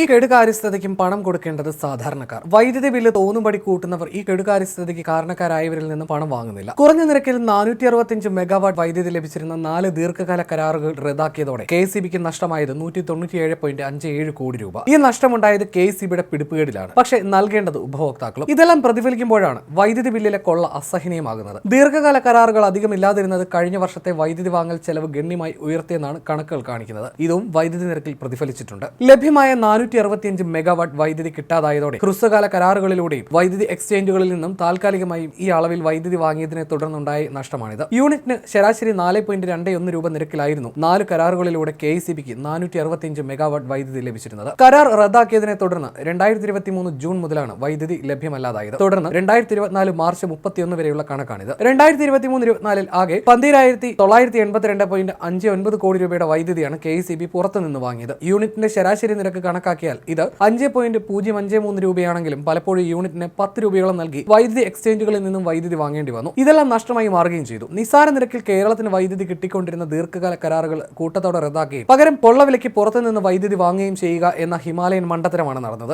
ഈ കെടുകാര്യസ്ഥതയ്ക്കും പണം കൊടുക്കേണ്ടത് സാധാരണക്കാർ. വൈദ്യുതി ബില്ല് തോന്നുംപടി കൂട്ടുന്നവർ ഈ കെടുകാര്യസ്ഥതയ്ക്ക് കാരണക്കാരായവരിൽ നിന്ന് പണം വാങ്ങുന്നില്ല. കുറഞ്ഞ നിരക്കിൽ നാനൂറ്റി അറുപത്തിയഞ്ച് മെഗാവാട്ട് വൈദ്യുതി ലഭിച്ചിരുന്ന നാല് ദീർഘകാല കരാറുകൾ റദ്ദാക്കിയതോടെ കെ സി ബിക്ക് നഷ്ടമായത് നൂറ്റി തൊണ്ണൂറ്റിയേഴ് പോയിന്റ് അഞ്ച് ഏഴ് കോടി രൂപ. ഈ നഷ്ടമുണ്ടായത് കെ സി ബിയുടെ പിടിപ്പുകേടിലാണ്. പക്ഷേ നൽകേണ്ടത് ഉപഭോക്താക്കളും. ഇതെല്ലാം പ്രതിഫലിക്കുമ്പോഴാണ് വൈദ്യുതി ബില്ലിലെ കൊള്ള അസഹനീയമാകുന്നത്. ദീർഘകാല കരാറുകൾ അധികം ഇല്ലാതിരുന്നത് കഴിഞ്ഞ വർഷത്തെ വൈദ്യുതി വാങ്ങൽ ചെലവ് ഗണ്യമായി ഉയർത്തിയെന്നാണ് കണക്കുകൾ കാണിക്കുന്നത്. ഇതും വൈദ്യുതി നിരക്കിൽ പ്രതിഫലിച്ചിട്ടുണ്ട്. ലഭ്യമായ നാനൂറ്റി അറുപത്തിയഞ്ച് മെഗാവാട്ട് വൈദ്യുതി കിട്ടാതായതോടെ ഹ്രസ്വകാല കരാറുകളിലൂടെയും വൈദ്യുതി എക്സ്ചേഞ്ചുകളിൽ നിന്നും താൽക്കാലികമായും ഈ അളവിൽ വൈദ്യുതി വാങ്ങിയതിനെ തുടർന്നുണ്ടായ നഷ്ടമാണിത്. യൂണിറ്റിന് ശരാശരി നാല് പോയിന്റ് രണ്ട് ഒന്ന് രൂപ നിരക്കിലായിരുന്നു നാല് കരാറുകളിലൂടെ കെ സി ബിക്ക് നാനൂറ്റി അറുപത്തിയഞ്ച് മെഗാവാട്ട് വൈദ്യുതി ലഭിച്ചിരുന്നത്. കരാർ റദ്ദാക്കിയതിനെ തുടർന്ന് രണ്ടായിരത്തി ഇരുപത്തി മൂന്ന് ജൂൺ മുതലാണ് വൈദ്യുതി ലഭ്യമല്ലാതായത്. തുടർന്ന് രണ്ടായിരത്തി ഇരുപത്തിനാല് മാർച്ച് മുപ്പത്തിയൊന്ന് വരെയുള്ള കണക്കാണിത്. രണ്ടായിരത്തി ഇരുപത്തി മൂന്ന് ഇരുപത്തിനാലിൽ ആകെ പന്തിരായിരത്തി തൊള്ളായിരത്തി എൺപത്തിരണ്ട് പോയിന്റ് അഞ്ച് ഒൻപത് കോടി രൂപയുടെ വൈദ്യുതിയാണ് കെ സി ബി പുറത്തുനിന്ന് വാങ്ങിയത്. യൂണിറ്റിന്റെ ശരാശരി നിരക്ക് കണക്കാക്കിയാൽ ഇത് അഞ്ച് പോയിന്റ് പൂജ്യം അഞ്ച് മൂന്ന് രൂപയാണെങ്കിലും പലപ്പോഴും യൂണിറ്റിന് പത്ത് രൂപയോളം നൽകി വൈദ്യുതി എക്സ്ചേഞ്ചുകളിൽ നിന്നും വൈദ്യുതി വാങ്ങേണ്ടി വന്നു. ഇതെല്ലാം നഷ്ടമായി മാറുകയും ചെയ്തു. നിസ്സാര നിരക്കിൽ കേരളത്തിന് വൈദ്യുതി കിട്ടിക്കൊണ്ടിരുന്ന ദീർഘകാല കരാറുകൾ കൂട്ടത്തോടെ റദ്ദാക്കുകയും പകരം പൊള്ളവിലയ്ക്ക് പുറത്തുനിന്ന് വൈദ്യുതി വാങ്ങുകയും ചെയ്യുക എന്ന ഹിമാലയൻ മണ്ടത്തരമാണ് നടന്നത്.